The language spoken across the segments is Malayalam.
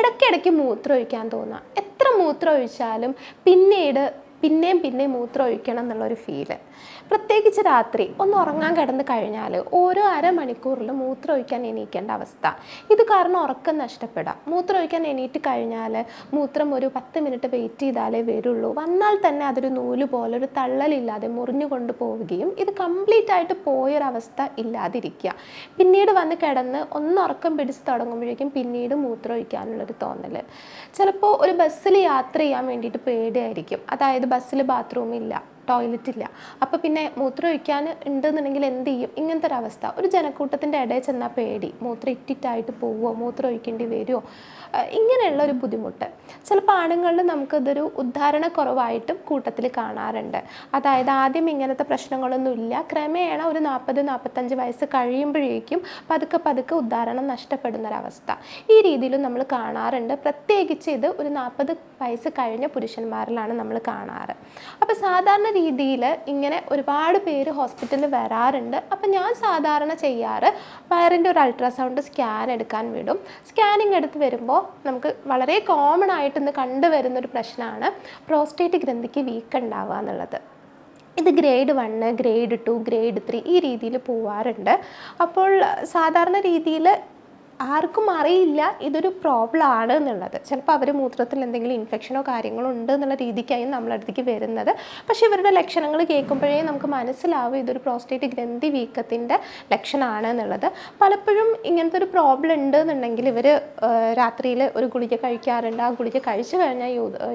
ഇടയ്ക്കിടയ്ക്ക് മൂത്രം ഒഴിക്കാൻ തോന്നുക എത്ര മൂത്രം ഒഴിച്ചാലും പിന്നീട് പിന്നെയും പിന്നെയും മൂത്രം ഒഴിക്കണം എന്നുള്ളൊരു ഫീൽ പ്രത്യേകിച്ച് രാത്രി ഒന്ന് ഉറങ്ങാൻ കിടന്ന് കഴിഞ്ഞാൽ ഓരോ അരമണിക്കൂറിലും മൂത്രം ഒഴിക്കാൻ എണീക്കേണ്ട അവസ്ഥ. ഇത് കാരണം ഉറക്കം നഷ്ടപ്പെടാം. മൂത്രം ഒഴിക്കാൻ എണീറ്റ് കഴിഞ്ഞാൽ മൂത്രം ഒരു പത്ത് മിനിറ്റ് വെയിറ്റ് ചെയ്താലേ വരുള്ളൂ. വന്നാൽ തന്നെ അതൊരു നൂൽ പോലെ ഒരു തള്ളലില്ലാതെ മുറിഞ്ഞു കൊണ്ട് പോവുകയും ഇത് കംപ്ലീറ്റ് ആയിട്ട് പോയൊരവസ്ഥ ഇല്ലാതിരിക്കുക. പിന്നീട് വന്ന് കിടന്ന് ഒന്ന് ഉറക്കം പിടിച്ച് തുടങ്ങുമ്പോഴേക്കും പിന്നീട് മൂത്രം ഒഴിക്കാനുള്ളൊരു തോന്നൽ ചിലപ്പോൾ ഒരു ബസ്സിൽ യാത്ര ചെയ്യാൻ വേണ്ടിയിട്ട് പേടിയായിരിക്കും. അതായത് ബസ്സിൽ ബാത്റൂം ഇല്ല ടോയ്ലറ്റ് ഇല്ല. അപ്പോൾ പിന്നെ മൂത്രം ഒഴിക്കാൻ ഉണ്ടെന്നുണ്ടെങ്കിൽ എന്ത് ചെയ്യും? ഇങ്ങനത്തെ ഒരു അവസ്ഥ ഒരു ജനക്കൂട്ടത്തിന്റെ ഇടയിൽ ചെന്നാൽ പേടി. മൂത്രം ഇറ്റിറ്റായിട്ട് പോവുമോ മൂത്രം ഒഴിക്കേണ്ടി വരുമോ ഇങ്ങനെയുള്ള ഒരു ബുദ്ധിമുട്ട്. ചിലപ്പോൾ ആണുങ്ങളിൽ നമുക്കിതൊരു ഉദ്ധാരണക്കുറവായിട്ടും കൂട്ടത്തിൽ കാണാറുണ്ട്. അതായത് ആദ്യം ഇങ്ങനത്തെ പ്രശ്നങ്ങളൊന്നും ഇല്ല. ക്രമേണ ഒരു നാൽപ്പത് നാൽപ്പത്തഞ്ച് വയസ്സ് കഴിയുമ്പോഴേക്കും പതുക്കെ പതുക്കെ ഉദ്ധാരണം നഷ്ടപ്പെടുന്ന ഒരവസ്ഥ ഈ രീതിയിലും നമ്മൾ കാണാറുണ്ട്. പ്രത്യേകിച്ച് ഇത് ഒരു നാൽപ്പത് വയസ്സ് കഴിഞ്ഞ പുരുഷന്മാരിലാണ് നമ്മൾ കാണാറ്. അപ്പോൾ സാധാരണ രീതിയിൽ ഇങ്ങനെ ഒരുപാട് പേര് ഹോസ്പിറ്റലിൽ വരാറുണ്ട്. അപ്പം ഞാൻ സാധാരണ ചെയ്യാറ് വയറിന്റെ ഒരു അൾട്രാസൗണ്ട് സ്കാൻ എടുക്കാൻ വിടും. സ്കാനിങ് എടുത്ത് വരുമ്പോൾ നമുക്ക് വളരെ കോമൺ ആയിട്ട് ഇന്ന് കണ്ടുവരുന്ന ഒരു പ്രശ്നമാണ് പ്രോസ്റ്റേറ്റ് ഗ്രന്ഥിക്ക് വീക്ക് ഉണ്ടാവുക എന്നുള്ളത്. ഇത് grade one grade two grade three ഈ രീതിയിൽ പോവാറുണ്ട്. അപ്പോൾ സാധാരണ രീതിയിൽ ആർക്കും അറിയില്ല ഇതൊരു പ്രോബ്ലം ആണ് എന്നുള്ളത്. ചിലപ്പോൾ അവർ മൂത്രത്തിൽ എന്തെങ്കിലും ഇൻഫെക്ഷനോ കാര്യങ്ങളോ ഉണ്ട് എന്നുള്ള രീതിക്കായി നമ്മളടുത്തേക്ക് വരുന്നത്. പക്ഷേ ഇവരുടെ ലക്ഷണങ്ങൾ കേൾക്കുമ്പോഴേ നമുക്ക് മനസ്സിലാവും ഇതൊരു പ്രോസ്റ്റേറ്റ് ഗ്രന്ഥി വീക്കത്തിന്റെ ലക്ഷണമാണ് എന്നുള്ളത്. പലപ്പോഴും ഇങ്ങനത്തെ ഒരു പ്രോബ്ലം ഉണ്ട് എന്നുണ്ടെങ്കിൽ ഇവർ രാത്രിയിൽ ഒരു ഗുളിക കഴിക്കാറുണ്ട്. ആ ഗുളിക കഴിച്ചു കഴിഞ്ഞാൽ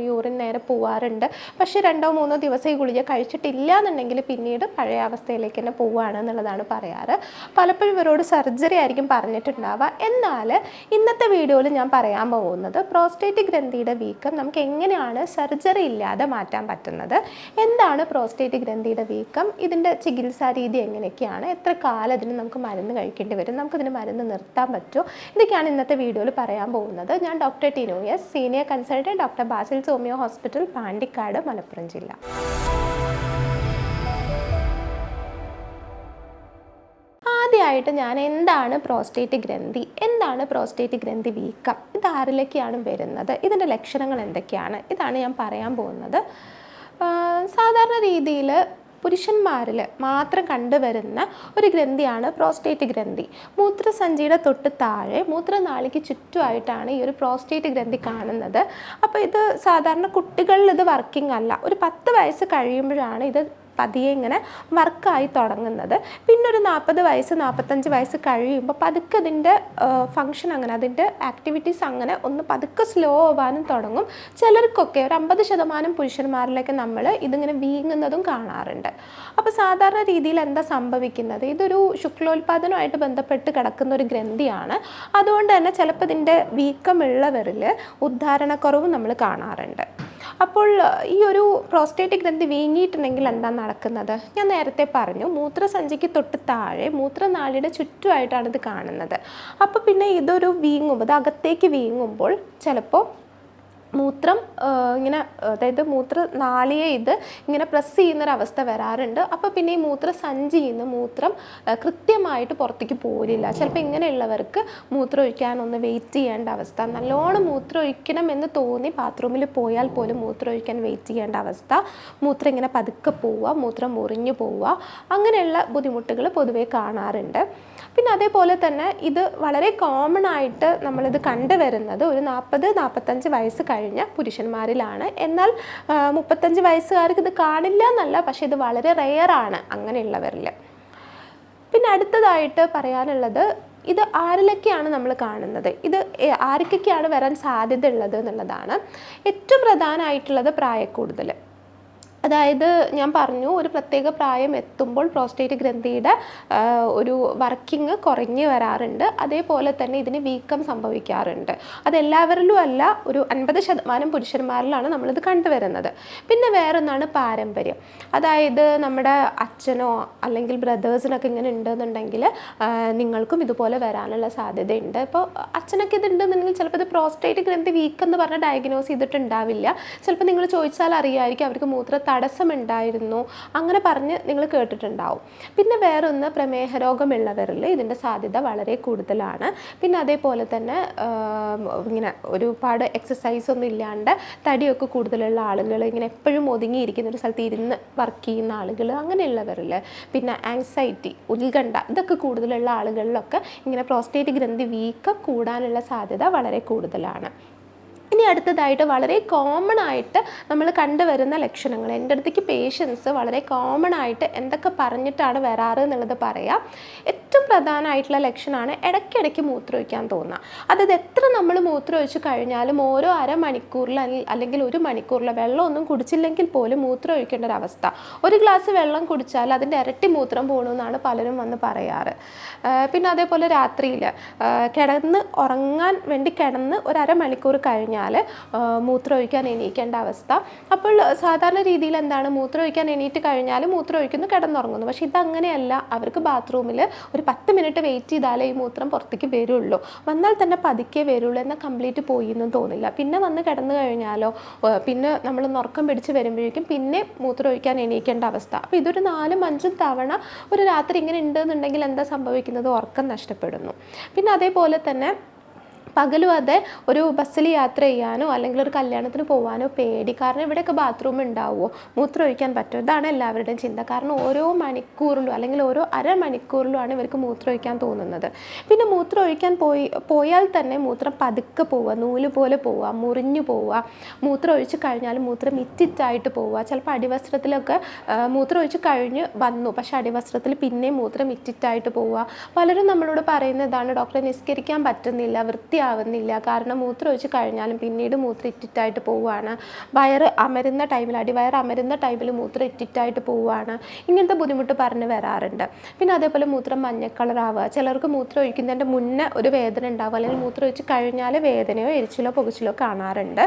യൂറിൻ നേരെ പോവാറുണ്ട്. പക്ഷേ രണ്ടോ മൂന്നോ ദിവസം ഈ ഗുളിക കഴിച്ചിട്ടില്ല എന്നുണ്ടെങ്കിൽ പിന്നീട് പഴയ അവസ്ഥയിലേക്ക് തന്നെ പോവുകയാണ് എന്നുള്ളതാണ് പറയാറ്. പലപ്പോഴും ഇവരോട് സർജറി ആയിരിക്കും പറഞ്ഞിട്ടുണ്ടാവുക. എന്നാൽ ഇന്നത്തെ വീഡിയോയിൽ ഞാൻ പറയാൻ പോകുന്നത് പ്രോസ്റ്റേറ്റ് ഗ്രന്ഥിയുടെ വീക്കം നമുക്ക് എങ്ങനെയാണ് സർജറി ഇല്ലാതെ മാറ്റാൻ പറ്റുന്നത്? എന്താണ് പ്രോസ്റ്റേറ്റ് ഗ്രന്ഥിയുടെ വീക്കം? ഇതിന്റെ ചികിത്സാ രീതി എങ്ങനെയൊക്കെയാണ്? എത്ര കാലം ഇതിന് നമുക്ക് മരുന്ന് കഴിക്കേണ്ടി വരും? നമുക്കിതിന് മരുന്ന് നിർത്താൻ പറ്റുമോ ഇതൊക്കെയാണ് ഇന്നത്തെ വീഡിയോയിൽ പറയാൻ പോകുന്നത്. ഞാൻ doctor Tinu S senior consultant doctor Basil Somio hospital Pandikkad Malappuram ജില്ല. ആദ്യമായിട്ട് ഞാൻ എന്താണ് പ്രോസ്റ്റേറ്റ് ഗ്രന്ഥി? എന്താണ് പ്രോസ്റ്റേറ്റ് ഗ്രന്ഥി വീക്കം? ഇത് ആരിലേക്കാണ് വരുന്നത്? ഇതിന്റെ ലക്ഷണങ്ങൾ എന്തൊക്കെയാണ്? ഇതാണ് ഞാൻ പറയാൻ പോകുന്നത്. സാധാരണ രീതിയിൽ പുരുഷന്മാരിൽ മാത്രം കണ്ടുവരുന്ന ഒരു ഗ്രന്ഥിയാണ് പ്രോസ്റ്റേറ്റ് ഗ്രന്ഥി. മൂത്രസഞ്ചിയുടെ തൊട്ട് താഴെ മൂത്രനാളിക്ക് ചുറ്റുമായിട്ടാണ് ഈ ഒരു പ്രോസ്റ്റേറ്റ് ഗ്രന്ഥി കാണുന്നത്. അപ്പോൾ ഇത് സാധാരണ കുട്ടികളിൽ ഇത് വർക്കിംഗ് അല്ല. ഒരു പത്ത് വയസ്സ് കഴിയുമ്പോഴാണ് ഇത് പതിയെ ഇങ്ങനെ വർക്കായി തുടങ്ങുന്നത്. പിന്നെ ഒരു നാൽപ്പത് വയസ്സ് നാൽപ്പത്തഞ്ച് വയസ്സ് കഴിയുമ്പോൾ പതുക്കെ അതിന്റെ ഫങ്ഷൻ അങ്ങനെ അതിന്റെ ആക്ടിവിറ്റീസ് അങ്ങനെ ഒന്ന് പതുക്കെ സ്ലോ ആവാനും തുടങ്ങും. ചിലർക്കൊക്കെ ഒരു അമ്പത് ശതമാനം പുരുഷന്മാരിലേക്ക് നമ്മൾ ഇതിങ്ങനെ വീങ്ങുന്നതും കാണാറുണ്ട്. അപ്പോൾ സാധാരണ രീതിയിൽ എന്താ സംഭവിക്കുന്നത്? ഇതൊരു ശുക്ലോത്പാദനമായിട്ട് ബന്ധപ്പെട്ട് കിടക്കുന്ന ഒരു ഗ്രന്ഥിയാണ്. അതുകൊണ്ട് തന്നെ ചിലപ്പോൾ ഇതിന്റെ വീക്കമുള്ളവരിൽ ഉദ്ധാരണക്കുറവും നമ്മൾ കാണാറുണ്ട്. അപ്പോൾ ഈ ഒരു പ്രോസ്റ്റേറ്റ് ഗ്രന്ഥി വീങ്ങിയിട്ടുണ്ടെങ്കിൽ എന്താ നടക്കുന്നത്? ഞാൻ നേരത്തെ പറഞ്ഞു മൂത്രസഞ്ചിക്ക് തൊട്ട് താഴെ മൂത്രനാളിയുടെ ചുറ്റുമായിട്ടാണ് ഇത് കാണുന്നത്. അപ്പോൾ പിന്നെ ഇതൊരു വീങ്ങുമ്പോൾ അത് അകത്തേക്ക് വീങ്ങുമ്പോൾ ചിലപ്പോൾ മൂത്രം ഇങ്ങനെ അതായത് മൂത്ര നാളിയെ ഇത് ഇങ്ങനെ പ്രസ് ചെയ്യുന്നൊരവസ്ഥ വരാറുണ്ട്. അപ്പോൾ പിന്നെ ഈ മൂത്ര സഞ്ചിയിൽ മൂത്രം കൃത്യമായിട്ട് പുറത്തേക്ക് പോരില്ല. ചിലപ്പോൾ ഇങ്ങനെയുള്ളവർക്ക് മൂത്രം ഒഴിക്കാനൊന്ന് വെയിറ്റ് ചെയ്യേണ്ട അവസ്ഥ നല്ലോണം മൂത്രം ഒഴിക്കണം എന്ന് തോന്നി ബാത്റൂമിൽ പോയാൽ പോലും മൂത്രം ഒഴിക്കാൻ വെയിറ്റ് ചെയ്യേണ്ട അവസ്ഥ. മൂത്രം ഇങ്ങനെ പതുക്കെ പോവുക മൂത്രം മുറിഞ്ഞു പോവുക അങ്ങനെയുള്ള ബുദ്ധിമുട്ടുകൾ പൊതുവെ കാണാറുണ്ട്. പിന്നെ അതേപോലെ തന്നെ ഇത് വളരെ കോമൺ ആയിട്ട് നമ്മളിത് കണ്ടുവരുന്നത് ഒരു നാൽപ്പത് നാൽപ്പത്തഞ്ച് വയസ്സ് കഴിഞ്ഞ പുരുഷന്മാരിലാണ്. എന്നാൽ മുപ്പത്തഞ്ച് വയസ്സുകാർക്ക് ഇത് കാണില്ല എന്നല്ല പക്ഷേ ഇത് വളരെ റെയറാണ് അങ്ങനെയുള്ളവരിൽ പിന്നെ അടുത്തതായിട്ട് പറയാനുള്ളത് ഇത് ആരിലൊക്കെയാണ് നമ്മൾ കാണുന്നത്? ഇത് ആർക്കൊക്കെയാണ് വരാൻ സാധ്യത ഉള്ളത് എന്നുള്ളതാണ് ഏറ്റവും പ്രധാനമായിട്ടുള്ളത് പ്രായക്കൂടുതൽ അതായത് ഞാൻ പറഞ്ഞു ഒരു പ്രത്യേക പ്രായം എത്തുമ്പോൾ പ്രോസ്റ്റേറ്റ് ഗ്രന്ഥിയുടെ ഒരു വർക്കിംഗ് കുറഞ്ഞു വരാറുണ്ട്. അതേപോലെ തന്നെ ഇതിന് വീക്കം സംഭവിക്കാറുണ്ട്. അതെല്ലാവരിലും അല്ല ഒരു അൻപത് ശതമാനം പുരുഷന്മാരിലാണ് നമ്മളിത് കണ്ടുവരുന്നത്. പിന്നെ വേറൊന്നാണ് പാരമ്പര്യം. അതായത് നമ്മുടെ അച്ഛനോ അല്ലെങ്കിൽ ബ്രദേഴ്സിനൊക്കെ ഇങ്ങനെ ഉണ്ടെന്നുണ്ടെങ്കിൽ നിങ്ങൾക്കും ഇതുപോലെ വരാനുള്ള സാധ്യതയുണ്ട്. ഇപ്പോൾ അച്ഛനൊക്കെ ഇതുണ്ടെന്നുണ്ടെങ്കിൽ ചിലപ്പോൾ ഇത് പ്രോസ്റ്റേറ്റ് ഗ്രന്ഥി വീക്ക് എന്ന് പറഞ്ഞ ഡയഗ്നോസ് ചെയ്തിട്ടുണ്ടാവില്ല. ചിലപ്പോൾ നിങ്ങൾ ചോദിച്ചാൽ അറിയാമായിരിക്കും അവർക്ക് മൂത്ര തടസ്സമുണ്ടായിരുന്നു. അങ്ങനെ പറഞ്ഞ് നിങ്ങൾ കേട്ടിട്ടുണ്ടാവും. പിന്നെ വേറൊന്ന് പ്രമേഹ രോഗമുള്ളവരിൽ ഇതിന്റെ സാധ്യത വളരെ കൂടുതലാണ്. പിന്നെ അതേപോലെ തന്നെ ഇങ്ങനെ ഒരുപാട് എക്സസൈസ് ഒന്നും ഇല്ലാണ്ട് തടിയൊക്കെ കൂടുതലുള്ള ആളുകൾ ഇങ്ങനെ എപ്പോഴും ഒതുങ്ങിയിരിക്കുന്ന ഒരു സ്ഥലത്ത് ഇരുന്ന് വർക്ക് ചെയ്യുന്ന ആളുകൾ അങ്ങനെയുള്ളവരിൽ പിന്നെ ആങ്സൈറ്റി ഉത്കണ്ഠ ഇതൊക്കെ കൂടുതലുള്ള ആളുകളിലൊക്കെ ഇങ്ങനെ പ്രോസ്റ്റേറ്റ് ഗ്രന്ഥി വീക്കം കൂടാനുള്ള സാധ്യത വളരെ കൂടുതലാണ്. ഇനി അടുത്തതായിട്ട് വളരെ കോമൺ ആയിട്ട് നമ്മൾ കണ്ടുവരുന്ന ലക്ഷണങ്ങൾ. എന്റെ അടുത്തേക്ക് പേഷ്യൻസ് വളരെ കോമൺ ആയിട്ട് എന്തൊക്കെ പറഞ്ഞിട്ടാണ് വരാറ് എന്നുള്ളത് പറയാം. ഏറ്റവും പ്രധാനമായിട്ടുള്ള ലക്ഷണമാണ് ഇടയ്ക്കിടയ്ക്ക് മൂത്രമൊഴിക്കാൻ തോന്നുക. അതായത് എത്ര നമ്മൾ മൂത്രമൊഴിച്ച് കഴിഞ്ഞാലും ഓരോ അരമണിക്കൂറിൽ അല്ലെ- അല്ലെങ്കിൽ ഒരു മണിക്കൂറിൽ വെള്ളമൊന്നും കുടിച്ചില്ലെങ്കിൽ പോലും മൂത്രം ഒഴിക്കേണ്ട ഒരു അവസ്ഥ. ഒരു ഗ്ലാസ് വെള്ളം കുടിച്ചാൽ അതിന്റെ ഇരട്ടി മൂത്രം പോകണമെന്നാണ് പലരും വന്ന് പറയാറ്. പിന്നെ അതേപോലെ രാത്രിയിൽ കിടന്ന് ഉറങ്ങാൻ വേണ്ടി കിടന്ന് ഒരു അരമണിക്കൂർ കഴിഞ്ഞാൽ മൂത്രം ഒഴിക്കാൻ എണീക്കേണ്ട അവസ്ഥ. അപ്പോൾ സാധാരണ രീതിയിൽ എന്താണ്? മൂത്രം ഒഴിക്കാൻ എണീറ്റ് കഴിഞ്ഞാൽ മൂത്രം ഒഴിക്കുന്നു കിടന്നുറങ്ങുന്നു. പക്ഷേ ഇതങ്ങനെയല്ല. അവർക്ക് ബാത്റൂമിൽ ഒരു പത്ത് മിനിറ്റ് വെയിറ്റ് ചെയ്താലേ ഈ മൂത്രം പുറത്തേക്ക് വരുള്ളൂ. വന്നാൽ തന്നെ പതുക്കെ വരുള്ളൂ എന്നാൽ കംപ്ലീറ്റ് പോയി എന്നും തോന്നില്ല. പിന്നെ വന്ന് കിടന്നു കഴിഞ്ഞാലോ പിന്നെ നമ്മൾ ഉറക്കം പിടിച്ച് വരുമ്പോഴേക്കും പിന്നെ മൂത്രം ഒഴിക്കാൻ എണീക്കേണ്ട അവസ്ഥ. അപ്പോൾ ഇതൊരു നാലും അഞ്ചും തവണ ഒരു രാത്രി ഇങ്ങനെ ഉണ്ടെന്നുണ്ടെങ്കിൽ എന്താ സംഭവിക്കുന്നത്? ഉറക്കം നഷ്ടപ്പെടുന്നു. പിന്നെ അതേപോലെ തന്നെ പകലും അതെ ഒരു ബസ്സിൽ യാത്ര ചെയ്യാനോ അല്ലെങ്കിൽ ഒരു കല്യാണത്തിന് പോകാനോ പേടി. കാരണം ഇവിടെയൊക്കെ ബാത്റൂം ഉണ്ടാവുമോ? മൂത്രം ഒഴിക്കാൻ പറ്റുമോ? ഇതാണ് എല്ലാവരുടെയും ചിന്ത. കാരണം ഓരോ മണിക്കൂറിലും അല്ലെങ്കിൽ ഓരോ അരമണിക്കൂറിലുമാണ് ഇവർക്ക് മൂത്രം ഒഴിക്കാൻ തോന്നുന്നത്. പിന്നെ മൂത്രം ഒഴിക്കാൻ പോയി പോയാൽ തന്നെ മൂത്രം പതുക്കെ പോവുക നൂൽ പോലെ പോവുക മുറിഞ്ഞു പോവുക. മൂത്രം ഒഴിച്ച് കഴിഞ്ഞാൽ മൂത്രം ഇറ്റിറ്റായിട്ട് പോവുക. ചിലപ്പോൾ അടിവസ്ത്രത്തിലൊക്കെ മൂത്രം ഒഴിച്ച് കഴിഞ്ഞ് വന്നു. പക്ഷേ അടിവസ്ത്രത്തിൽ പിന്നെയും മൂത്രം ഇറ്റിറ്റായിട്ട് പോവുക. പലരും നമ്മളോട് പറയുന്നതാണ് ഡോക്ടറെ നിസ്കരിക്കാൻ പറ്റുന്നില്ല വൃത്തിയാവുന്നില്ല കാരണം മൂത്രം ഒഴിച്ച് കഴിഞ്ഞാലും പിന്നീട് മൂത്രം ഇറ്റിറ്റായിട്ട് പോവുകയാണ്. വയറ് അമരുന്ന ടൈമിൽ അടിവയറ് അമരുന്ന ടൈമിൽ മൂത്രം ഇറ്റിറ്റായിട്ട് പോവുകയാണ്. ഇങ്ങനത്തെ ബുദ്ധിമുട്ട് പറഞ്ഞ് വരാറുണ്ട്. പിന്നെ അതേപോലെ മൂത്രം മഞ്ഞ കളറാവുക. ചിലർക്ക് മൂത്രം ഒഴിക്കുന്നതിന്റെ മുന്നേ ഒരു വേദന ഉണ്ടാവുക. അല്ലെങ്കിൽ മൂത്രം ഒഴിച്ച് കഴിഞ്ഞാൽ വേദനയോ എരിച്ചിലോ പുകച്ചിലോ കാണാറുണ്ട്.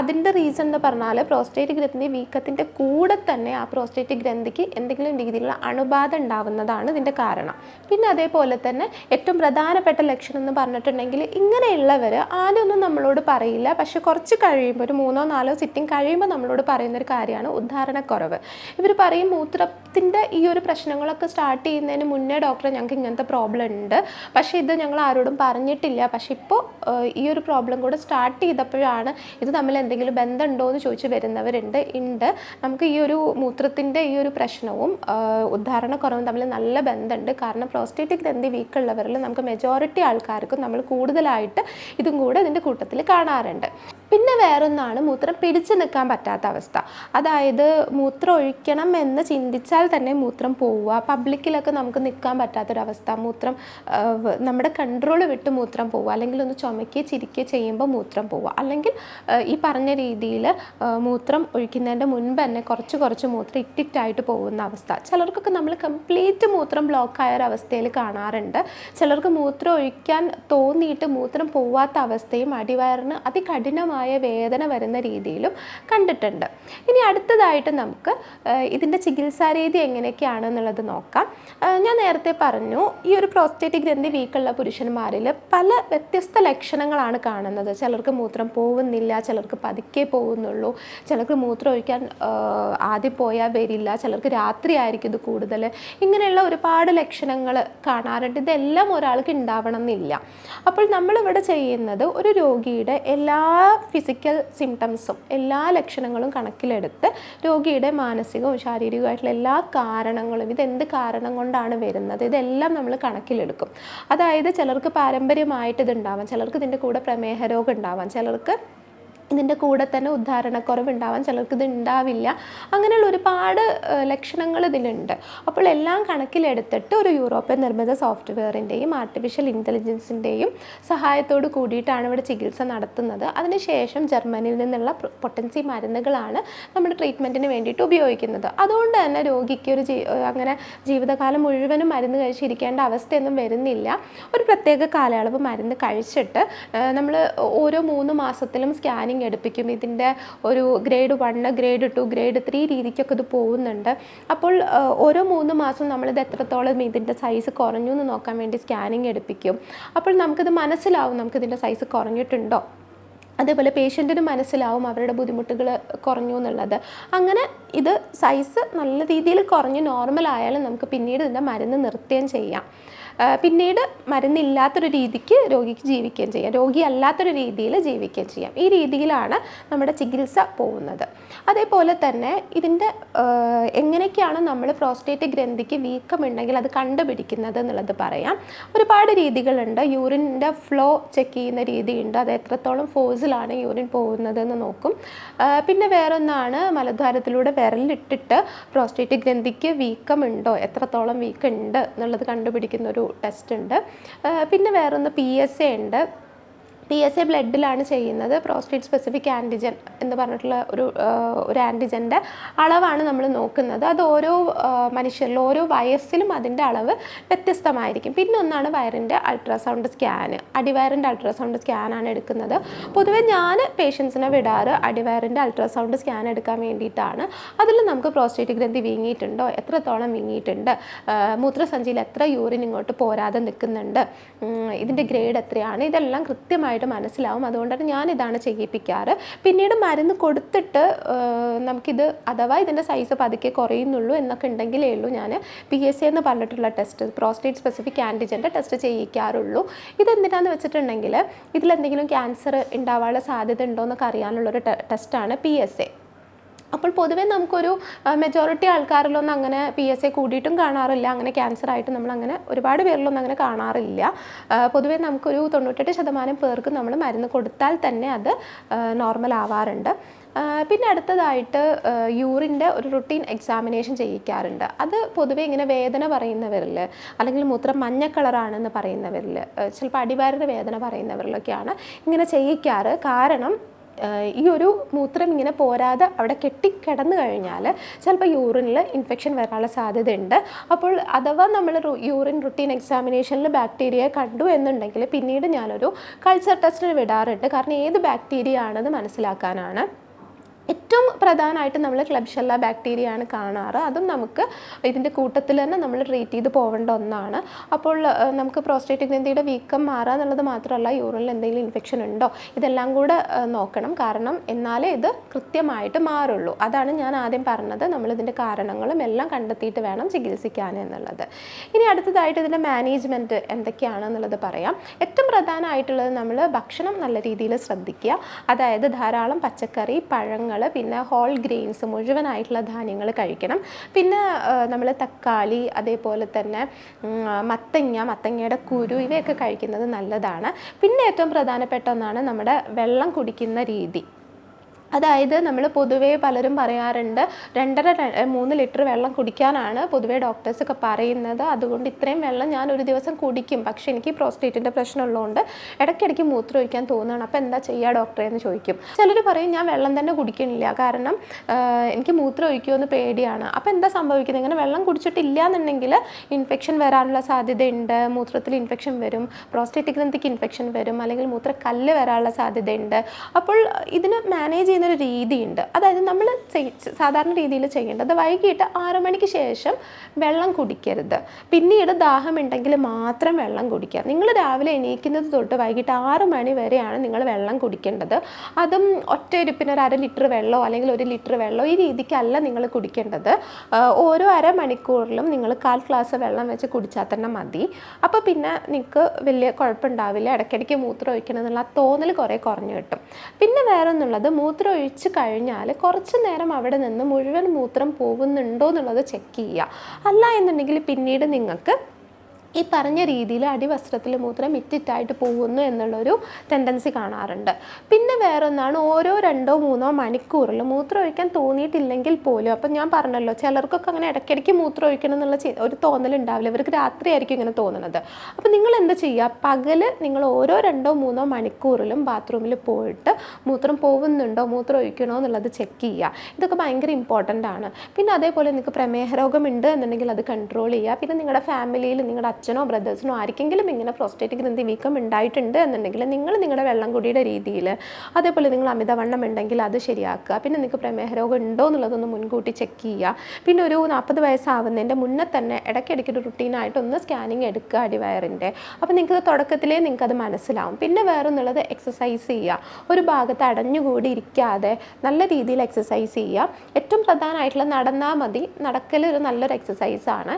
അതിന്റെ റീസൺ എന്ന് പറഞ്ഞാൽ പ്രോസ്റ്റേറ്റ് ഗ്രന്ഥി വീക്കത്തിന്റെ കൂടെ തന്നെ ആ പ്രോസ്റ്റേറ്റ് ഗ്രന്ഥിക്ക് എന്തെങ്കിലും രീതിയിലുള്ള അണുബാധ ഉണ്ടാവുന്നതാണ് ഇതിന്റെ കാരണം. പിന്നെ അതേപോലെ തന്നെ ഏറ്റവും പ്രധാനപ്പെട്ട ലക്ഷണം എന്ന് പറഞ്ഞിട്ടുണ്ടെങ്കിൽ ഇങ്ങനെയുള്ളവർ ആദ്യമൊന്നും നമ്മളോട് പറയില്ല. പക്ഷെ കുറച്ച് കഴിയുമ്പോൾ ഒരു മൂന്നോ നാലോ സിറ്റിംഗ് കഴിയുമ്പോൾ നമ്മളോട് പറയുന്നൊരു കാര്യമാണ് ഉദ്ധാരണക്കുറവ്. ഇവർ പറയും മൂത്രത്തിന്റെ ഈ ഒരു പ്രശ്നങ്ങളൊക്കെ സ്റ്റാർട്ട് ചെയ്യുന്നതിന് മുന്നേ ഡോക്ടറെ ഞങ്ങൾക്ക് ഇങ്ങനത്തെ പ്രോബ്ലം ഉണ്ട്. പക്ഷേ ഇത് ഞങ്ങൾ ആരോടും പറഞ്ഞിട്ടില്ല. പക്ഷേ ഇപ്പോൾ ഈ ഒരു പ്രോബ്ലം കൂടെ സ്റ്റാർട്ട് ചെയ്തപ്പോഴാണ് ഇത് തമ്മിൽ എന്തെങ്കിലും ബന്ധമുണ്ടോ എന്ന് ചോദിച്ച് വരുന്നവരുണ്ട് ഉണ്ട്. നമുക്ക് ഈ ഒരു മൂത്രത്തിന്റെ ഈ ഒരു പ്രശ്നവും ഉദ്ധാരണക്കുറവും തമ്മിൽ നല്ല ബന്ധമുണ്ട്. കാരണം പ്രോസ്റ്റേറ്റിക് ഗ്രന്ഥി വീക്കുള്ളവരിൽ നമുക്ക് മെജോറിറ്റി ആൾക്കാർക്കും നമ്മൾ കൂടുതലായിട്ട് ഇതും കൂടെ ഇതിന്റെ കൂട്ടത്തിൽ കാണാറുണ്ട്. പിന്നെ വേറൊന്നാണ് മൂത്രം പിടിച്ചു നിൽക്കാൻ പറ്റാത്ത അവസ്ഥ. അതായത് മൂത്രം ഒഴിക്കണം എന്ന് ചിന്തിച്ചാൽ തന്നെ മൂത്രം പോവുക. പബ്ലിക്കിലൊക്കെ നമുക്ക് നിൽക്കാൻ പറ്റാത്തൊരവസ്ഥ. മൂത്രം നമ്മുടെ കൺട്രോൾ വിട്ട് മൂത്രം പോവുക. അല്ലെങ്കിൽ ഒന്ന് ചുമക്കുകയോ ചിരിക്കുകയോ ചെയ്യുമ്പോൾ മൂത്രം പോവുക. അല്ലെങ്കിൽ ഈ പറഞ്ഞ രീതിയിൽ മൂത്രം ഒഴിക്കുന്നതിന്റെ മുൻപ് തന്നെ കുറച്ച് കുറച്ച് മൂത്രം ഇറ്റിറ്റായിട്ട് പോകുന്ന അവസ്ഥ. ചിലർക്കൊക്കെ നമ്മൾ കംപ്ലീറ്റ് മൂത്രം ബ്ലോക്കായ ഒരു അവസ്ഥയിൽ കാണാറുണ്ട്. ചിലർക്ക് മൂത്രം ഒഴിക്കാൻ തോന്നിയിട്ട് മൂത്രം പോവാത്ത അവസ്ഥയും അടിവയറിന് അതികഠിനമായ വേദന വരുന്ന രീതിയിലും കണ്ടിട്ടുണ്ട്. ഇനി അടുത്തതായിട്ട് നമുക്ക് ഇതിന്റെ ചികിത്സാരീതി എങ്ങനെയൊക്കെയാണെന്നുള്ളത് നോക്കാം. ഞാൻ നേരത്തെ പറഞ്ഞു ഈ ഒരു പ്രോസ്റ്റേറ്റിക് ഗ്രന്ഥി വീക്കുള്ള പുരുഷന്മാരിൽ പല വ്യത്യസ്ത ലക്ഷണങ്ങളാണ് കാണുന്നത്. ചിലർക്ക് മൂത്രം പോകുന്നില്ല ചിലർക്ക് പതുക്കെ പോകുന്നുള്ളൂ ചിലർക്ക് മൂത്രം ഒഴിക്കാൻ ആദ്യം പോയാൽ വരില്ല ചിലർക്ക് രാത്രി ആയിരിക്കും ഇത് കൂടുതൽ ഇങ്ങനെയുള്ള ഒരുപാട് ലക്ഷണങ്ങൾ കാണാറുണ്ട്. ഇതെല്ലാം ഒരാൾക്ക് ഉണ്ടാവണം എന്നില്ല അപ്പോൾ നമ്മളിവിടെ ചെയ്യുന്നത് ഒരു രോഗിയുടെ എല്ലാ ഫിസിക്കൽ സിംറ്റംസും എല്ലാ ലക്ഷണങ്ങളും കണക്കിലെടുത്ത് രോഗിയുടെ മാനസികവും ശാരീരികമായിട്ടുള്ള എല്ലാ കാരണങ്ങളും ഇതെന്ത് കാരണം കൊണ്ടാണ് വരുന്നത് ഇതെല്ലാം നമ്മൾ കണക്കിലെടുക്കും. അതായത് ചിലർക്ക് പാരമ്പര്യമായിട്ട് ഇത് ഉണ്ടാവാം ചിലർക്ക് ഇതിന്റെ കൂടെ പ്രമേഹ രോഗം ഉണ്ടാവാം ചിലർക്ക് ഇതിന്റെ കൂടെ തന്നെ ഉദ്ധാരണക്കുറവ് ഉണ്ടാവാൻ ചിലർക്ക് ഇത് ഉണ്ടാവില്ല. അങ്ങനെയുള്ള ഒരുപാട് ലക്ഷണങ്ങൾ ഇതിലുണ്ട്. അപ്പോൾ എല്ലാം കണക്കിലെടുത്തിട്ട് ഒരു യൂറോപ്യൻ നിർമ്മിത സോഫ്റ്റ്വെയറിന്റെയും ആർട്ടിഫിഷ്യൽ ഇന്റലിജൻസിന്റെയും സഹായത്തോട് കൂടിയിട്ടാണ് ഇവിടെ ചികിത്സ നടത്തുന്നത്. അതിനുശേഷം ജർമ്മനിയിൽ നിന്നുള്ള പൊട്ടൻസി മരുന്നുകളാണ് നമ്മൾ ട്രീറ്റ്മെന്റിന് വേണ്ടിയിട്ട് ഉപയോഗിക്കുന്നത്. അതുകൊണ്ട് തന്നെ രോഗിക്ക് ഒരു അങ്ങനെ ജീവിതകാലം മുഴുവനും മരുന്ന് കഴിച്ചിരിക്കേണ്ട അവസ്ഥയൊന്നും വരുന്നില്ല. ഒരു പ്രത്യേക കാലയളവ് മരുന്ന് കഴിച്ചിട്ട് നമ്മൾ ഓരോ മൂന്ന് മാസത്തിലും സ്കാനിങ് എടുപ്പിക്കും. ഇതിന്റെ ഒരു grade one grade two grade three രീതിക്കൊക്കെ ഇത് പോകുന്നുണ്ട്. അപ്പോൾ ഓരോ മൂന്ന് മാസം നമ്മളിത് എത്രത്തോളം ഇതിന്റെ സൈസ് കുറഞ്ഞു എന്ന് നോക്കാൻ വേണ്ടി സ്കാനിങ് എടുപ്പിക്കും. അപ്പോൾ നമുക്കിത് മനസ്സിലാവും. നമുക്കിതിന്റെ സൈസ് കുറഞ്ഞിട്ടുണ്ടോ? അതേപോലെ പേഷ്യന്റിന് മനസ്സിലാവും അവരുടെ ബുദ്ധിമുട്ടുകൾ കുറഞ്ഞു എന്നുള്ളത്. അങ്ങനെ ഇത് സൈസ് നല്ല രീതിയിൽ കുറഞ്ഞ് നോർമൽ ആയാലും നമുക്ക് പിന്നീട് ഇതിന്റെ മരുന്ന് നിർത്തുകയും ചെയ്യാം. പിന്നീട് മരുന്നില്ലാത്തൊരു രീതിക്ക് രോഗിക്ക് ജീവിക്കുകയും ചെയ്യാം. രോഗി അല്ലാത്തൊരു രീതിയിൽ ജീവിക്കുകയും ചെയ്യാം. ഈ രീതിയിലാണ് നമ്മുടെ ചികിത്സ പോകുന്നത്. അതേപോലെ തന്നെ ഇതിന്റെ എങ്ങനെയൊക്കെയാണ് നമ്മൾ പ്രോസ്റ്റേറ്റ് ഗ്രന്ഥിക്ക് വീക്കമുണ്ടെങ്കിൽ അത് കണ്ടുപിടിക്കുന്നത് എന്നുള്ളത് പറയാം. ഒരുപാട് രീതികളുണ്ട്. യൂറിന്റെ ഫ്ലോ ചെക്ക് ചെയ്യുന്ന രീതിയുണ്ട്. അത് എത്രത്തോളം ഫോഴ്സിലാണ് യൂറിൻ പോകുന്നത് എന്ന് നോക്കും പിന്നെ വേറൊന്നാണ് മലദ്വാരത്തിലൂടെ വിരലിട്ടിട്ട് പ്രോസ്റ്റേറ്റ് ഗ്രന്ഥിക്ക് വീക്കമുണ്ടോ? എത്രത്തോളം വീക്കുണ്ട് എന്നുള്ളത് കണ്ടുപിടിക്കുന്ന ഒരു ടെസ്റ്റ് ഉണ്ട്. പിന്നെ വേറൊന്ന് പി എസ് എ ഉണ്ട്. പി എസ് എ ബ്ലഡിലാണ് ചെയ്യുന്നത്. പ്രോസ്റ്റേറ്റ് സ്പെസിഫിക് ആന്റിജൻ എന്ന് പറഞ്ഞിട്ടുള്ള ഒരു ഒരു ആന്റിജന്റെ അളവാണ് നമ്മൾ നോക്കുന്നത്. അത് ഓരോ മനുഷ്യരിലും ഓരോ വയസ്സിലും അതിന്റെ അളവ് വ്യത്യസ്തമായിരിക്കും. പിന്നെ ഒന്നാണ് വയറിന്റെ അൾട്രാസൗണ്ട് സ്കാന് അടിവയറിന്റെ അൾട്രാസൗണ്ട് സ്കാനാണ് എടുക്കുന്നത്. പൊതുവെ ഞാൻ പേഷ്യൻസിനെ വിടാറ് അടിവയറിന്റെ അൾട്രാസൗണ്ട് സ്കാൻ എടുക്കാൻ വേണ്ടിയിട്ടാണ്. അതിൽ നമുക്ക് പ്രോസ്റ്റേറ്റ് ഗ്രന്ഥി വീങ്ങിയിട്ടുണ്ടോ? എത്രത്തോളം വീങ്ങിയിട്ടുണ്ട്? മൂത്രസഞ്ചിയിൽ എത്ര യൂറിൻ ഇങ്ങോട്ട് പോരാതെ നിൽക്കുന്നുണ്ട്? ഇതിന്റെ ഗ്രേഡ് എത്രയാണ്? ഇതെല്ലാം കൃത്യമായിട്ട് മനസ്സിലാവും. അതുകൊണ്ടാണ് ഞാൻ ഇതാണ് ചെയ്യിപ്പിക്കാറ്. പിന്നീട് മരുന്ന് കൊടുത്തിട്ട് നമുക്കിത് അഥവാ ഇതിന്റെ സൈസ് പതുക്കെ കുറയുന്നുള്ളൂ എന്നൊക്കെ ഉണ്ടെങ്കിലേ ഉള്ളൂ ഞാൻ പി എസ് സി എന്ന് പറഞ്ഞിട്ടുള്ള ടെസ്റ്റ് പ്രോസ്റ്റേറ്റ് സ്പെസിഫിക് ആന്റിജന്റെ ടെസ്റ്റ് ചെയ്യിക്കാറുള്ളൂ. ഇതെന്തിനാന്ന് വെച്ചിട്ടുണ്ടെങ്കിൽ ഇതിലെന്തെങ്കിലും ക്യാൻസർ ഉണ്ടാവാനുള്ള സാധ്യത ഉണ്ടോ എന്നൊക്കെ അറിയാനുള്ളൊരു ടെസ്റ്റാണ് പി എസ് എ അപ്പോൾ പൊതുവേ നമുക്കൊരു മെജോറിറ്റി ആൾക്കാരിലൊന്നും അങ്ങനെ പി എസ് എ കൂടിയിട്ടും കാണാറില്ല. അങ്ങനെ ക്യാൻസർ ആയിട്ട് നമ്മൾ അങ്ങനെ ഒരുപാട് പേരിലൊന്നും അങ്ങനെ കാണാറില്ല. പൊതുവേ നമുക്കൊരു തൊണ്ണൂറ്റെട്ട് ശതമാനം പേർക്ക് നമ്മൾ മരുന്ന് കൊടുത്താൽ തന്നെ അത് നോർമൽ ആവാറുണ്ട്. പിന്നെ അടുത്തതായിട്ട് യൂറിന്റെ ഒരു റുട്ടീൻ എക്സാമിനേഷൻ ചെയ്യിക്കാറുണ്ട്. അത് പൊതുവെ ഇങ്ങനെ വേദന പറയുന്നവരിൽ അല്ലെങ്കിൽ മൂത്രം മഞ്ഞ കളറാണെന്ന് പറയുന്നവരിൽ ചിലപ്പോൾ അടിവാരുടെ വേദന പറയുന്നവരിലൊക്കെയാണ് ഇങ്ങനെ ചെയ്യിക്കാറ്. കാരണം ഈ ഒരു മൂത്രം ഇങ്ങനെ പോരാതെ അവിടെ കെട്ടിക്കിടന്നു കഴിഞ്ഞാൽ ചിലപ്പോൾ യൂറിനിൽ ഇൻഫെക്ഷൻ വരാനുള്ള സാധ്യതയുണ്ട്. അപ്പോൾ അഥവാ നമ്മൾ യൂറിൻ റുട്ടീൻ എക്സാമിനേഷനിൽ ബാക്ടീരിയ കണ്ടു എന്നുണ്ടെങ്കിൽ പിന്നീട് ഞാനൊരു കൾച്ചർ ടെസ്റ്റിന് വിടാറുണ്ട്. കാരണം ഏത് ബാക്ടീരിയ ആണെന്ന് മനസ്സിലാക്കാനാണ്. ഏറ്റവും പ്രധാനമായിട്ട് നമ്മൾ ക്ലബ്ഷെല്ല ബാക്ടീരിയ ആണ് കാണാറ്. അതും നമുക്ക് ഇതിന്റെ കൂട്ടത്തിൽ തന്നെ നമ്മൾ ട്രീറ്റ് ചെയ്ത് പോകേണ്ട ഒന്നാണ്. അപ്പോൾ നമുക്ക് പ്രോസ്റ്റേറ്റ് ഗ്രന്ഥിയുടെ വീക്കം മാറുക എന്നുള്ളത് മാത്രമല്ല യൂറിനിൽ എന്തെങ്കിലും ഇൻഫെക്ഷൻ ഉണ്ടോ ഇതെല്ലാം കൂടെ നോക്കണം. കാരണം എന്നാലേ ഇത് കൃത്യമായിട്ട് മാറുള്ളൂ. അതാണ് ഞാൻ ആദ്യം പറഞ്ഞത്. നമ്മൾ ഇതിന്റെ കാരണങ്ങളും എല്ലാം കണ്ടെത്തിയിട്ട് വേണം ചികിത്സിക്കാൻ എന്നുള്ളത്. ഇനി അടുത്തതായിട്ട് ഇതിന്റെ മാനേജ്മെന്റ് എന്തൊക്കെയാണെന്നുള്ളത് പറയാം. ഏറ്റവും പ്രധാനമായിട്ടുള്ളത് നമ്മൾ ഭക്ഷണം നല്ല രീതിയിൽ ശ്രദ്ധിക്കുക. അതായത് ധാരാളം പച്ചക്കറി പഴങ്ങൾ പിന്നെ ഹോൾ ഗ്രെയിൻസ് മുഴുവനായിട്ടുള്ള ധാന്യങ്ങൾ കഴിക്കണം. പിന്നെ നമ്മൾ തക്കാളി അതേപോലെ തന്നെ മത്തങ്ങ മത്തങ്ങയുടെ കുരു ഇവയൊക്കെ കഴിക്കുന്നത് നല്ലതാണ്. പിന്നെ ഏറ്റവും പ്രധാനപ്പെട്ട ഒന്നാണ് നമ്മുടെ വെള്ളം കുടിക്കുന്ന രീതി. അതായത് നമ്മൾ പൊതുവേ പലരും പറയാറുണ്ട് രണ്ടര മൂന്ന് ലിറ്റർ വെള്ളം കുടിക്കാനാണ് പൊതുവേ ഡോക്ടേഴ്സൊക്കെ പറയുന്നത്. അതുകൊണ്ട് ഇത്രയും വെള്ളം ഞാൻ ഒരു ദിവസം കുടിക്കും. പക്ഷേ എനിക്ക് പ്രോസ്റ്റേറ്റിന്റെ പ്രശ്നമുള്ളതുകൊണ്ട് ഇടയ്ക്കിടയ്ക്ക് മൂത്രം ഒഴിക്കാൻ തോന്നുകയാണ് അപ്പോൾ എന്താ ചെയ്യുക ഡോക്ടറെ എന്ന് ചോദിക്കും. ചിലർ പറയും ഞാൻ വെള്ളം തന്നെ കുടിക്കണില്ല. കാരണം എനിക്ക് മൂത്രം ഒഴിക്കുമെന്ന് പേടിയാണ്. അപ്പോൾ എന്താ സംഭവിക്കുന്നത്? ഇങ്ങനെ വെള്ളം കുടിച്ചിട്ടില്ല എന്നുണ്ടെങ്കിൽ ഇൻഫെക്ഷൻ വരാനുള്ള സാധ്യതയുണ്ട്. മൂത്രത്തിൽ ഇൻഫെക്ഷൻ വരും. പ്രോസ്റ്റേറ്റിക് ഗ്രന്ഥിക്ക് ഇൻഫെക്ഷൻ വരും. അല്ലെങ്കിൽ മൂത്രക്കല്ല് വരാനുള്ള സാധ്യതയുണ്ട്. അപ്പോൾ ഇതിന് മാനേജ് ചെയ്യുന്ന ഒരു രീതിയുണ്ട്. അതായത് നമ്മൾ സാധാരണ രീതിയിൽ ചെയ്യേണ്ടത് വൈകിട്ട് ആറു മണിക്ക് ശേഷം വെള്ളം കുടിക്കരുത്. പിന്നീട് ദാഹമുണ്ടെങ്കിൽ മാത്രം വെള്ളം കുടിക്കുക. നിങ്ങൾ രാവിലെ എണീക്കുന്നത് തൊട്ട് വൈകിട്ട് ആറ് മണി വരെയാണ് നിങ്ങൾ വെള്ളം കുടിക്കേണ്ടത്. അതും ഒറ്റ ഇരിപ്പിന് ഒരു അര ലിറ്റർ വെള്ളമോ അല്ലെങ്കിൽ ഒരു ലിറ്റർ വെള്ളമോ ഈ രീതിക്കല്ല നിങ്ങൾ കുടിക്കേണ്ടത്. ഓരോ അര മണിക്കൂറിലും നിങ്ങൾ കാൽ ഗ്ലാസ് വെള്ളം വെച്ച് കുടിച്ചാൽ തന്നെ മതി. അപ്പോൾ പിന്നെ നിങ്ങൾക്ക് വലിയ കുഴപ്പമുണ്ടാവില്ല. ഇടയ്ക്കിടയ്ക്ക് മൂത്രം ഒഴിക്കണം എന്നുള്ള തോന്നൽ കുറേ കുറഞ്ഞു കിട്ടും. പിന്നെ വേറെ ഒന്നുള്ളത് മൂത്രം ഒഴിച്ച് കഴിഞ്ഞാൽ കുറച്ച് നേരം അവിടെ നിന്ന് മുഴുവൻ മൂത്രം പോകുന്നുണ്ടോ എന്നുള്ളത് ചെക്ക് ചെയ്യുക. അല്ല എന്നുണ്ടെങ്കിൽ പിന്നീട് നിങ്ങൾക്ക് ഈ പറഞ്ഞ രീതിയിൽ അടിവസ്ത്രത്തിൽ മൂത്രം ഇറ്റിറ്റായിട്ട് പോകുന്നു എന്നുള്ളൊരു ടെൻഡൻസി കാണാറുണ്ട്. പിന്നെ വേറൊന്നാണ് ഓരോ രണ്ടോ മൂന്നോ മണിക്കൂറിൽ മൂത്രം ഒഴിക്കാൻ തോന്നിയിട്ടില്ലെങ്കിൽ പോലും അപ്പം ഞാൻ പറഞ്ഞല്ലോ ചിലർക്കൊക്കെ അങ്ങനെ ഇടയ്ക്കിടയ്ക്ക് മൂത്രം ഒഴിക്കണം എന്നുള്ള ഒരു തോന്നൽ ഉണ്ടാവില്ല ഇവർക്ക് രാത്രിയായിരിക്കും ഇങ്ങനെ തോന്നുന്നത് അപ്പം നിങ്ങൾ എന്ത് ചെയ്യുക? പകൽ നിങ്ങൾ ഓരോ രണ്ടോ മൂന്നോ മണിക്കൂറിലും ബാത്റൂമിൽ പോയിട്ട് മൂത്രം പോകുന്നുണ്ടോ മൂത്രം ഒഴിക്കണോ എന്നുള്ളത് ചെക്ക് ചെയ്യുക. ഇതൊക്കെ ഭയങ്കര ഇമ്പോർട്ടന്റ് ആണ്. പിന്നെ അതേപോലെ നിങ്ങൾക്ക് പ്രമേഹ രോഗമുണ്ട് എന്നുണ്ടെങ്കിൽ അത് കൺട്രോൾ ചെയ്യുക. പിന്നെ നിങ്ങളുടെ ഫാമിലിയിൽ നിങ്ങളുടെ അച്ഛനോ ബ്രദേഴ്സിനോ ആർക്കെങ്കിലും ഇങ്ങനെ പ്രോസ്റ്റേറ്റ് ഗ്രന്ഥി വീക്കം ഉണ്ടായിട്ടുണ്ട് എന്നുണ്ടെങ്കിൽ നിങ്ങൾ നിങ്ങളുടെ വെള്ളം കുടിയുടെ രീതിയിൽ അതേപോലെ നിങ്ങൾ അമിതവണ്ണം ഉണ്ടെങ്കിൽ അത് ശരിയാക്കുക. പിന്നെ നിങ്ങൾക്ക് പ്രമേഹ രോഗം ഉണ്ടോ എന്നുള്ളതൊന്ന് മുൻകൂട്ടി ചെക്ക് ചെയ്യുക. പിന്നെ ഒരു നാൽപ്പത് വയസ്സാവുന്നതിന്റെ മുന്നേ തന്നെ ഇടയ്ക്കിടയ്ക്ക് ഒരു റുട്ടീനായിട്ട് ഒന്ന് സ്കാനിങ് എടുക്കുക അടിവയറിന്റെ. അപ്പോൾ നിങ്ങൾക്ക് തുടക്കത്തിലേ നിങ്ങൾക്കത് മനസ്സിലാവും. പിന്നെ വേറെ എന്നുള്ളത് എക്സസൈസ് ചെയ്യുക. ഒരു ഭാഗത്ത് അടഞ്ഞുകൂടി ഇരിക്കാതെ നല്ല രീതിയിൽ എക്സസൈസ് ചെയ്യുക. ഏറ്റവും പ്രധാനമായിട്ടുള്ള നടന്നാൽ മതി. നടക്കൽ ഒരു നല്ലൊരു എക്സസൈസാണ്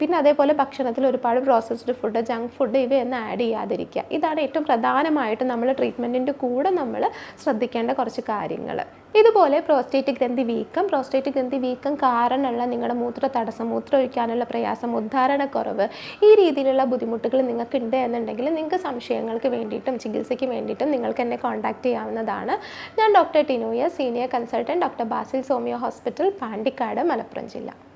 പിന്നെ അതേപോലെ ഭക്ഷണത്തിൽ ഒരുപാട് പ്രോസസ്ഡ് ഫുഡ് ജങ്ക് ഫുഡ് ഇവയൊന്നും ആഡ് ചെയ്യാതിരിക്കുക. ഇതാണ് ഏറ്റവും പ്രധാനമായിട്ട് നമ്മൾ ട്രീറ്റ്മെന്റിന്റെ കൂടെ നമ്മൾ ശ്രദ്ധിക്കേണ്ട കുറച്ച് കാര്യങ്ങൾ ഇതുപോലെ പ്രോസ്റ്റേറ്റ് ഗ്രന്ഥി വീക്കം പ്രോസ്റ്റേറ്റ് ഗ്രന്ഥി വീക്കം കാരണമുള്ള നിങ്ങളുടെ മൂത്ര തടസ്സം മൂത്ര ഒഴിക്കാനുള്ള പ്രയാസം ഉദ്ധാരണക്കുറവ് ഈ രീതിയിലുള്ള ബുദ്ധിമുട്ടുകൾ നിങ്ങൾക്ക് ഉണ്ട് എന്നുണ്ടെങ്കിൽ നിങ്ങൾക്ക് സംശയങ്ങൾക്ക് വേണ്ടിയിട്ടും ചികിത്സയ്ക്ക് വേണ്ടിയിട്ടും നിങ്ങൾക്ക് എന്നെ കോൺടാക്റ്റ് ചെയ്യാവുന്നതാണ്. ഞാൻ doctor Tinoya senior consultant doctor Basil Somio hospital Pandikkad Malappuram ജില്ല.